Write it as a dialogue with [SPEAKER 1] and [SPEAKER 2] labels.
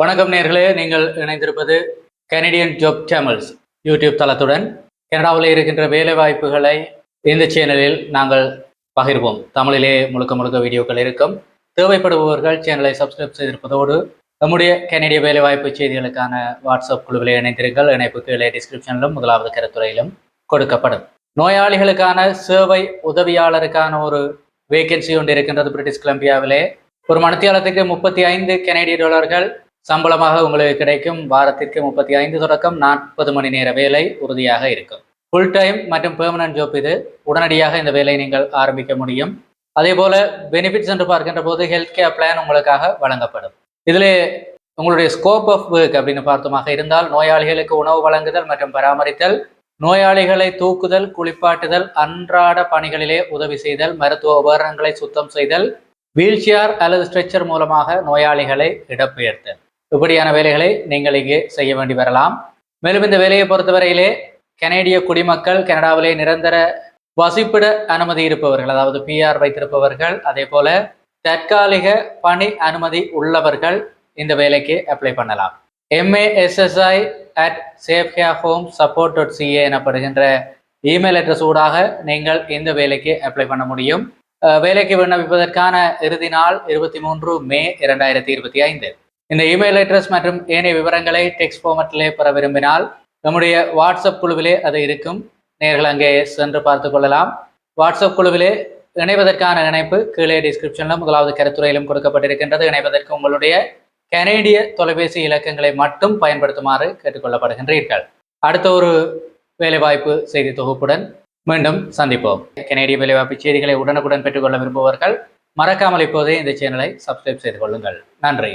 [SPEAKER 1] வணக்கம் நேர்களே நீங்கள் இணைந்திருப்பது கனடியன் ஜாப் சேனல்ஸ் யூடியூப் தளத்துடன். கனடாவில் இருக்கின்ற வேலை வாய்ப்புகளை இந்த சேனலில் நாங்கள் பகிர்வோம். தமிழிலே முழுக்க முழுக்க வீடியோக்கள் இருக்கும். தேவைப்படுபவர்கள் சேனலை சப்ஸ்கிரைப் செய்திருப்பதோடு நம்முடைய கனடிய வேலைவாய்ப்பு செய்திகளுக்கான வாட்ஸ்அப் குழுவில் இணைந்திருங்கள். இணைப்பு கீழே டிஸ்கிரிப்ஷனிலும் முதலாவது கருத்துறையிலும் கொடுக்கப்படும். நோயாளிகளுக்கான சேவை உதவியாளருக்கான ஒரு வேகன்சி ஒன்று இருக்கின்றது பிரிட்டிஷ் கொலம்பியாவிலே ஒரு மணித்தியாலத்துக்கு முப்பத்தி ஐந்து கனேடிய டாலர்கள் சம்பளமாக உங்களுக்கு கிடைக்கும். வாரத்திற்கு முப்பத்தி ஐந்து தொடக்கம் நாற்பது மணி நேர வேலை உறுதியாக இருக்கும். ஃபுல் டைம் மற்றும் பெர்மனன்ட் ஜாப் இது. உடனடியாக இந்த வேலையை நீங்கள் ஆரம்பிக்க முடியும். அதே போல பெனிஃபிட்ஸ் என்று பார்க்கின்ற போது ஹெல்த் கேர் பிளான் உங்களுக்காக வழங்கப்படும். இதில் உங்களுடைய ஸ்கோப் ஆஃப் ஒர்க் அப்படின்னு பார்த்தோமாக இருந்தால் நோயாளிகளுக்கு உணவு வழங்குதல் மற்றும் பராமரித்தல் நோயாளிகளை தூக்குதல் குளிப்பாட்டுதல் அன்றாட பணிகளிலே உதவி செய்தல் மருத்துவ உபகரணங்களை சுத்தம் செய்தல் வீல்சேர் அல்லது ஸ்ட்ரெச்சர் மூலமாக நோயாளிகளை இடப்பெயர்த்தல் இப்படியான வேலைகளை நீங்கள் இங்கே செய்ய வேண்டி வரலாம். மேலும் இந்த வேலையை பொறுத்தவரையிலே கனேடிய குடிமக்கள் கனடாவிலே நிரந்தர வசிப்பிட அனுமதி இருப்பவர்கள் அதாவது பிஆர் வைத்திருப்பவர்கள் அதே போல தற்காலிக பணி அனுமதி உள்ளவர்கள் இந்த வேலைக்கு அப்ளை பண்ணலாம். MASSI at safe here home support dot CA எனப்படுகின்ற இமெயில் அட்ரஸ் ஊடாக நீங்கள் இந்த வேலைக்கு அப்ளை பண்ண முடியும். அஹ் வேலைக்கு விண்ணப்பிப்பதற்கான இறுதி நாள் இருபத்தி மூன்று மே இரண்டாயிரத்தி இருபத்தி ஐந்து. இந்த இமெயில் அட்ரஸ் மற்றும் ஏனைய விவரங்களை டெக்ஸ்ட் ஃபார்மட்டிலே பெற விரும்பினால் நம்முடைய வாட்ஸ்அப் குழுவிலே அது இருக்கும். நேர்கள் அங்கே சென்று பார்த்து கொள்ளலாம். வாட்ஸ்அப் குழுவிலே இணைவதற்கான இணைப்பு கீழே டிஸ்கிரிப்ஷனிலும் முதலாவது கருத்துறையிலும் கொடுக்கப்பட்டிருக்கின்றது. இணைவதற்கு உங்களுடைய கனேடிய தொலைபேசி இலக்கங்களை மட்டும் பயன்படுத்துமாறு கேட்டுக்கொள்ளப்படுகின்றீர்கள். அடுத்த ஒரு வேலைவாய்ப்பு செய்தி தொகுப்புடன் மீண்டும் சந்திப்போம். கனேடிய வேலைவாய்ப்பு செய்திகளை உடனுக்குடன் பெற்றுக்கொள்ள விரும்புபவர்கள் மறக்காமல் இப்போதே இந்த சேனலை சப்ஸ்கிரைப் செய்து கொள்ளுங்கள். நன்றி.